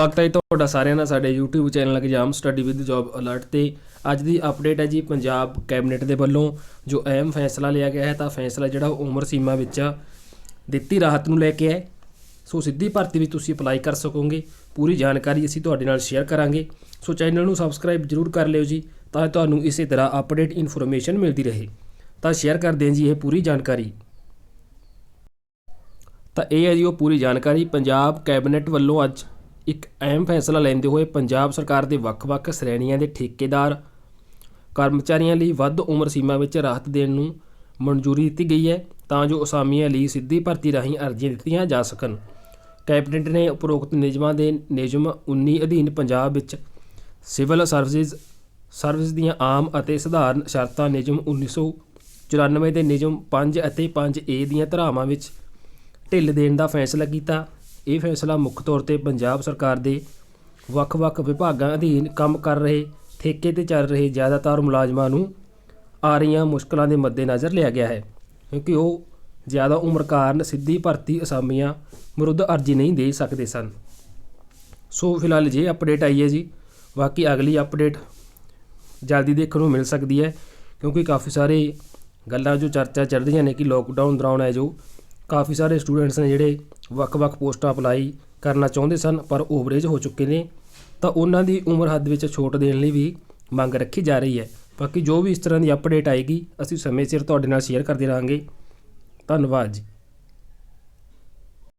ਸਵਾਗਤ ਹੈ ਤੁਹਾਡਾ ਸਾਰਿਆਂ ਦਾ। ਸਾਡੇ YouTube channel exam study with job alert ਤੇ ਅੱਜ ਦੀ ਅਪਡੇਟ ਹੈ ਜੀ ਪੰਜਾਬ ਕੈਬਨਿਟ ਦੇ ਵੱਲੋਂ ਜੋ ਅਹਿਮ ਫੈਸਲਾ ਲਿਆ ਗਿਆ ਹੈ ਤਾਂ ਫੈਸਲਾ ਜਿਹੜਾ ਉਹ ਉਮਰ ਸੀਮਾ ਵਿੱਚ ਦਿੱਤੀ ਰਾਹਤ ਨੂੰ ਲੈ ਕੇ ਹੈ। ਸੋ ਸਿੱਧੀ ਭਰਤੀ ਵਿੱਚ ਤੁਸੀਂ ਅਪਲਾਈ ਕਰ ਸਕੋਗੇ। ਪੂਰੀ ਜਾਣਕਾਰੀ ਅਸੀਂ ਤੁਹਾਡੇ ਨਾਲ ਸ਼ੇਅਰ ਕਰਾਂਗੇ। ਸੋ ਚੈਨਲ ਨੂੰ ਸਬਸਕ੍ਰਾਈਬ ਜਰੂਰ ਕਰ ਲਿਓ ਜੀ ਤਾਂ ਤੁਹਾਨੂੰ ਇਸੇ ਤਰ੍ਹਾਂ ਅਪਡੇਟ ਇਨਫੋਰਮੇਸ਼ਨ ਮਿਲਦੀ ਰਹੇ। ਤਾਂ ਸ਼ੇਅਰ ਕਰ ਦੇं ਜੀ ਇਹ ਪੂਰੀ ਜਾਣਕਾਰੀ। ਤਾਂ ਇਹ ਹੈ ਜੀ ਉਹ ਪੂਰੀ ਜਾਣਕਾਰੀ। ਪੰਜਾਬ ਕੈਬਨਿਟ ਵੱਲੋਂ ਅੱਜ ਇੱਕ ਅਹਿਮ ਫੈਸਲਾ ਲੈਂਦੇ ਹੋਏ ਪੰਜਾਬ ਸਰਕਾਰ ਦੇ ਵੱਖ-ਵੱਖ ਸ਼੍ਰੇਣੀਆਂ ਦੇ ਠੇਕੇਦਾਰ ਕਰਮਚਾਰੀਆਂ ਲਈ ਵੱਧ ਉਮਰ ਸੀਮਾ ਵਿੱਚ ਰਾਹਤ ਦੇਣ ਨੂੰ ਮਨਜ਼ੂਰੀ ਦਿੱਤੀ ਗਈ ਹੈ ਤਾਂ ਜੋ ਅਸਾਮੀਆਂ ਲਈ ਸਿੱਧੀ ਭਰਤੀ ਰਾਹੀਂ ਅਰਜ਼ੀਆਂ ਦਿੱਤੀਆਂ ਜਾ ਸਕਣ। ਕੈਬਨਿਟ ਨੇ ਉਪਰੋਕਤ ਨਿਯਮਾਂ ਦੇ ਨਿਯਮ 19 ਅਧੀਨ ਪੰਜਾਬ ਵਿੱਚ ਸਿਵਲ ਸਰਵਿਸਿਜ਼, ਸਰਵਿਸ ਦੀਆਂ ਆਮ ਅਤੇ ਸਧਾਰਨ ਸ਼ਰਤਾਂ ਨਿਯਮ 1994 ਦੇ ਨਿਯਮ 5 ਅਤੇ 5A ਦੀਆਂ ਧਾਰਾਵਾਂ ਵਿੱਚ ਢਿੱਲ ਦੇਣ ਦਾ ਫੈਸਲਾ ਕੀਤਾ। ਇਹ ਫੈਸਲਾ ਮੁੱਖ ਤੌਰ ਤੇ ਪੰਜਾਬ ਸਰਕਾਰ ਦੇ ਵੱਖ-ਵੱਖ ਵਿਭਾਗਾਂ ਅਧੀਨ ਕੰਮ ਕਰ ਰਹੇ, ਠੇਕੇ ਤੇ ਚੱਲ ਰਹੇ ਜ਼ਿਆਦਾਤਰ ਮੁਲਾਜ਼ਮਾਂ ਨੂੰ ਆ ਰਹੀਆਂ ਮੁਸ਼ਕਲਾਂ ਦੇ ਮੱਦੇਨਜ਼ਰ ਲਿਆ ਗਿਆ ਹੈ, ਕਿਉਂਕਿ ਉਹ ਜ਼ਿਆਦਾ ਉਮਰ ਕਾਰਨ ਸਿੱਧੀ ਭਰਤੀ ਅਸਾਮੀਆਂ ਵਿਰੁੱਧ ਅਰਜ਼ੀ ਨਹੀਂ ਦੇ ਸਕਦੇ ਸਨ। ਸੋ ਫਿਲਹਾਲ ਜੇ ਅਪਡੇਟ ਆਈ ਹੈ ਜੀ, ਬਾਕੀ ਅਗਲੀ ਅਪਡੇਟ ਜਲਦੀ ਦੇਖਣ ਨੂੰ ਮਿਲ ਸਕਦੀ ਹੈ, ਕਿਉਂਕਿ ਕਾਫੀ ਸਾਰੇ ਗੱਲਾਂ ਜੋ ਚਰਚਾ ਚੱਲ ਰਹੀਆਂ ਨੇ ਕਿ ਲੋਕਡਾਊਨ ਦੌਰਾਨ ਹੈ ਜੋ ਕਾਫੀ ਸਾਰੇ ਸਟੂਡੈਂਟਸ ਨੇ ਜਿਹੜੇ ਵੱਖ-ਵੱਖ ਪੋਸਟਾਂ ਅਪਲਾਈ ਕਰਨਾ ਚਾਹੁੰਦੇ ਸਨ, ਪਰ ਓਵਰੇਜ ਹੋ ਚੁੱਕੇ ਨੇ। ਤਾਂ ਉਹਨਾਂ ਦੀ ਉਮਰ ਹੱਦ ਵਿੱਚ ਛੋਟ ਦੇਣ ਲਈ ਵੀ ਮੰਗ ਰੱਖੀ ਜਾ ਰਹੀ ਹੈ। ਬਾਕੀ ਜੋ ਵੀ ਇਸ ਤਰ੍ਹਾਂ ਦੀ ਅਪਡੇਟ ਆਏਗੀ, ਅਸੀਂ ਸਮੇਂ ਸਿਰ ਤੁਹਾਡੇ ਨਾਲ ਸ਼ੇਅਰ ਕਰਦੇ ਰਹਾਂਗੇ। ਧੰਨਵਾਦ ਜੀ।